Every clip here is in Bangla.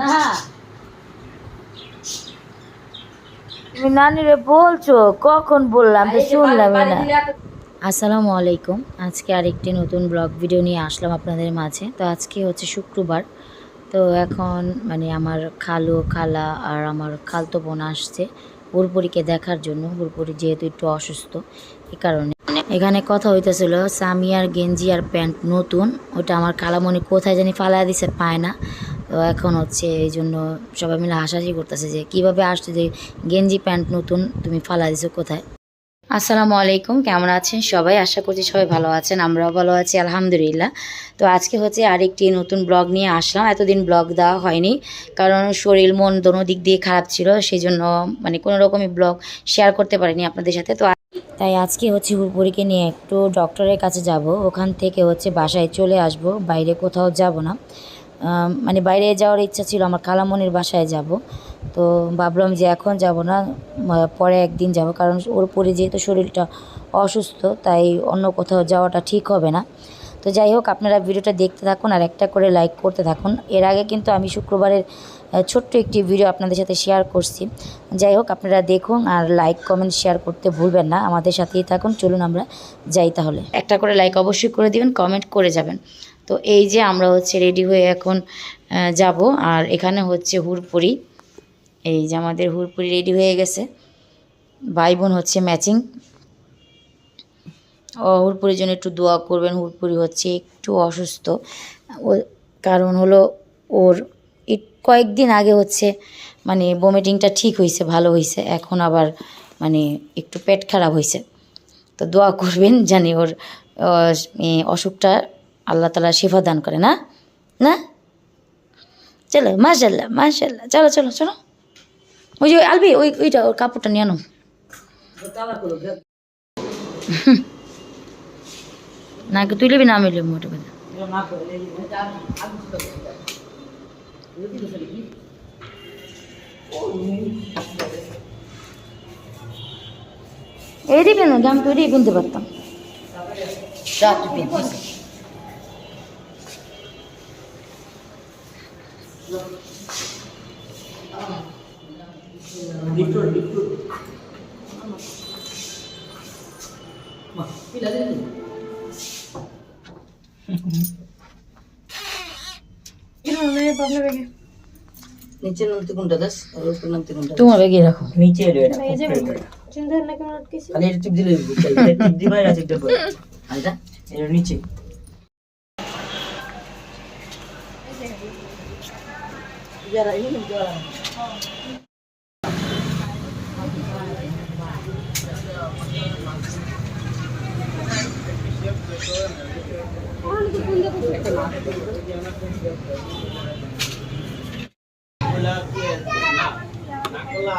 না। তুমি নানিরে বলছো? কখন বললাম? তো শুনলাম না। আসসালামু আলাইকুম। আজকে আরেকটি নতুন ব্লগ ভিডিও নিয়ে আসলাম আপনাদের মাঝে। তো আজকে হচ্ছে শুক্রবার। তো এখন মানে আমার খালু খালা আর আমার খালতো বোন আসছে। বুরপুরিকে দেখার জন্য। বুরপুরি যেহেতু একটু অসুস্থ এই কারণে এখানে কথা হইতেছিল, সামিয়ার গেঞ্জি আর প্যান্ট নতুন ওটা আমার কালামণি কোথায় জানি ফালা দিছে, পায় না। তো এখন হচ্ছে এই জন্য সবাই মিলে হাসাহাসি করতেছে যে, কীভাবে আসছে যে গেঞ্জি, প্যান্ট নতুন, তুমি ফালা দিছো কোথায়? আসসালামু আলাইকুম, কেমন আছেন সবাই? আশা করছি সবাই ভালো আছেন, আমরাও ভালো আছি, আলহামদুলিল্লাহ। তো আজকে হচ্ছে আরেকটি নতুন ব্লগ নিয়ে আসলাম, এতদিন ব্লগ দেওয়া হয়নি, কারণ শরীর, মন দোনো দিক দিয়ে খারাপ ছিল সেই জন্য মানে কোনো রকমই ব্লগ শেয়ার করতে পারিনি আপনাদের সাথে। তো তাই আজকে হচ্ছে হুরপুরিকে নিয়ে একটু ডক্টরের কাছে যাব। ওখান থেকে হচ্ছে বাসায় চলে আসব, বাইরে কোথাও যাব না। মানে বাইরে যাওয়ার ইচ্ছা ছিল, আমার কালামনির বাসায় যাব। তো ভাবলাম যে এখন যাব না পরে একদিন যাব, কারণ ওর পরে যেহেতু শরীরটা অসুস্থ, তাই অন্য কোথাও যাওয়াটা ঠিক হবে না। তো যাই হোক, আপনারা ভিডিওটা দেখতে থাকুন আর একটা করে লাইক করতে থাকুন। এর আগে কিন্তু আমি শুক্রবারের ছোট্ট একটি ভিডিও আপনাদের সাথে শেয়ার করছি। যাই হোক, আপনারা দেখুন আর লাইক কমেন্ট শেয়ার করতে ভুলবেন না। আমাদের সাথেই থাকুন। চলুন আমরা যাই তাহলে। একটা করে লাইক অবশ্যই করে দিবেন কমেন্ট করে যাবেন। তো এই যে আমরা হচ্ছে রেডি হয়ে এখন যাব। আর এখানে হচ্ছে হুরপুরি। এই যে আমাদের হুরপুরি রেডি হয়ে গেছে। ভাই বোন হচ্ছে ম্যাচিং হুরপুরির জন্য একটু দোয়া করবেন। হুরপুরি হচ্ছে একটু অসুস্থ। ও কারণ হলো ওর কয়েকদিন আগে হচ্ছে মানে বমিটিংটা ঠিক হয়েছে ভালো হয়েছে এখন আবার মানে একটু পেট খারাপ হয়েছে তো দোয়া করবেন জানি ওর অসুখটা আল্লাহ তালা শেফা দান করে, না? না? চলো মাশাল্লাহ মাশাল্লাহ চলো চলো চলো। ওই যে আলবি, ওই, ওইটা, ওর কাপড়টা নিয়ে আনো। না কি তুই লিবি না, আমি লিবি মোটে কথা এই দিবি না আমি তো ওইটাই কিনতে পারতাম নিচে নামতে কোনটা দাস আর উপরে নামতে কোনটা তোমার ব্যাগে রাখো নিচে এলো এটা খালি এটা টিপ দিলে হইবো। এটা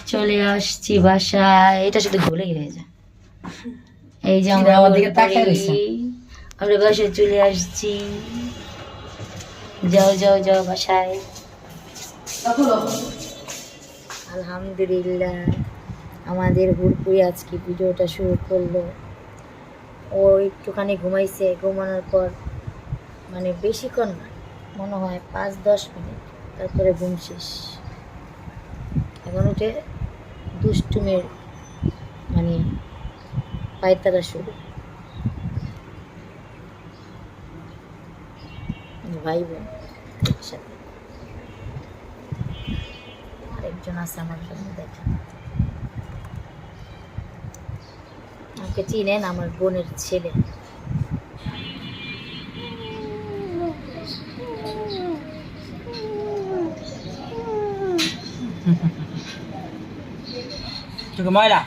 চলে আসছি বাসায়। এটা শুধু ভুলেই হয়ে যায়। এই যে আমরা দিকে তাকায় রইছে। আমরা বাসায় চলে আসছি। যাও যাও যাও বাসায়। আলহামদুলিল্লাহ। আমাদের হুড়পুরি আজকে ভিডিওটা শুরু করল। ও একটুখানি ঘুমাইছে, ঘুমানোর পর মানে বেশিক্ষণ না, মনে হয় পাঁচ দশ মিনিট, তারপরে ঘুম শেষ। এখন উঠে দুষ্টুমের মানে পায়তারা শুরু। ভাই বোন একসাথে। আরেকজন আছে আমার জন্য দেখেন আমাকে চিনেন আমার বোনের ছেলে। তোকে ময়লা।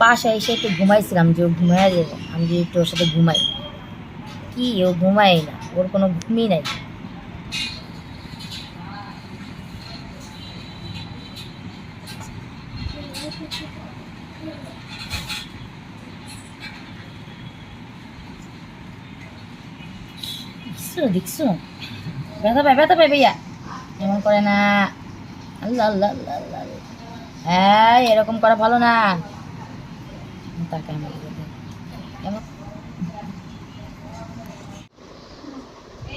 পাশে এসে একটু ঘুমাইছিলাম যে ও ঘুমাই যাবে আমি যে একটু ওর সাথে ঘুমাই। কি? ও ঘুমাই না। ওর কোনো ঘুমই নাই। দেখছ দেখছ ব্যথা পায় ব্যথা পায় ভাইয়া। এমন করে না। আল্লাহ আল্লাহ আল্লাহ আল্লাহ। হ্যাঁ এরকম করা ভালো না। তাকে আমার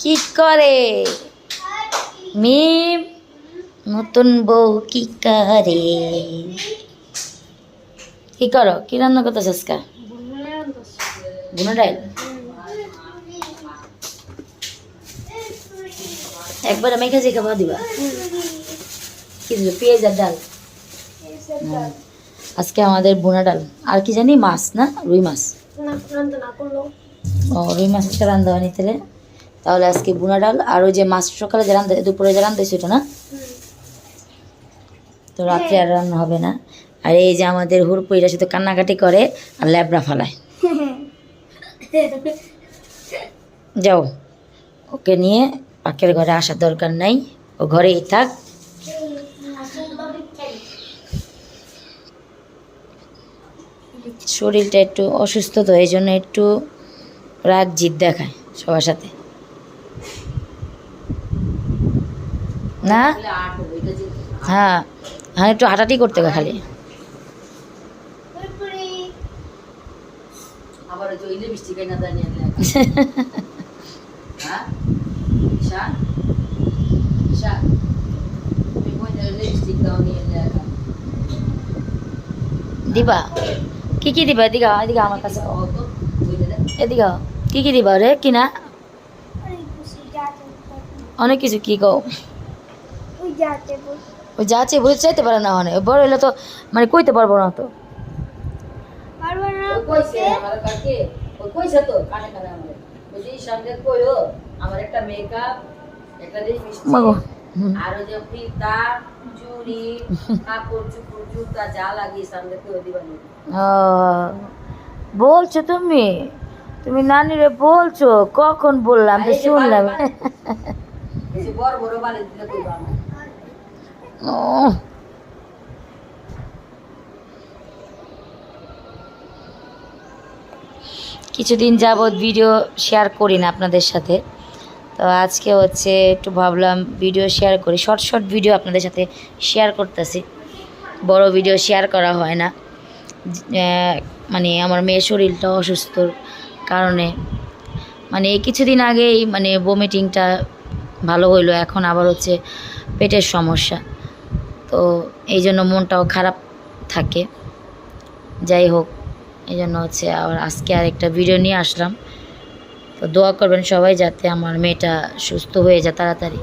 কি করে? মিম, নতুন বউ কি করে? কি করো? কি রান্না করতেছ আজকে? বুনো একবার আমি কাছে খাবার দিবা। কি পেঁয়াজ আর ডাল। আজকে আমাদের বোনা ডাল। আর কি জানি, মাছ না? রুই মাছ। ও, রুই মাছ আজকে রান্ধা হয়নি তাহলে। তাহলে আজকে বুনা ডাল। আর ওই যে মাছ সকালে যে রান্ধা দুপুরে যে রান্ধা সেটা না? তো রাত্রে আর রান্না হবে না। আর এই যে আমাদের হুরপুইরা শুধু কান্নাকাটি করে আর ল্যাবড়া ফালায়। যাও। ওকে নিয়ে পাকের ঘরে আসার দরকার নাই। ও ঘরেই থাক। শরীরটা একটু অসুস্থ তো এই জন্য একটু রাগ জিদ দেখায় সবার সাথে। না? হ্যাঁ হ্যাঁ একটু হাঁটাহাঁটি করতে হবে খালি। হ্যাঁ? দিবা কি কি দিবা এদিকে এদিকে আমার কাছে এদিকে কি কি দিবা রে কিনা অনেক কিছু কি কও ও যাচ্ছে বুঝতে চাইতে পারে না অনেক বড় হলে তো মানে কইতে পারব না তো আমার কাকে ওই কইছে তো কানে কানে আমার ওই যে সঙ্গে কইও আমার একটা মেকআপ একটা। আর ওই যে ফিতা চুড়ি কাপড় চুপড় জুতা যা দিবানি। বলছো তুমি? তুমি নানিরে বলছো? কখন বললাম? তো শুনলাম। বড় বড় বালি দিলে কিছুদিন যাবৎ ভিডিও শেয়ার করি না আপনাদের সাথে। তো আজকে হচ্ছে একটু ভাবলাম ভিডিও শেয়ার করি। শর্ট শর্ট ভিডিও আপনাদের সাথে শেয়ার করতেছি। বড় ভিডিও শেয়ার করা হয় না। মানে আমার মেয়ের শরীরটা অসুস্থর কারণে। মানে কিছুদিন আগেই মানে বমিটিংটা ভালো হইল, এখন আবার হচ্ছে পেটের সমস্যা। তো এই জন্য মনটাও খারাপ থাকে। যাই হোক, এই জন্য হচ্ছে আবার আজকে আর একটা ভিডিও নিয়ে আসলাম। তো দোয়া করবেন সবাই যাতে আমার মেয়েটা সুস্থ হয়ে যায় তাড়াতাড়ি।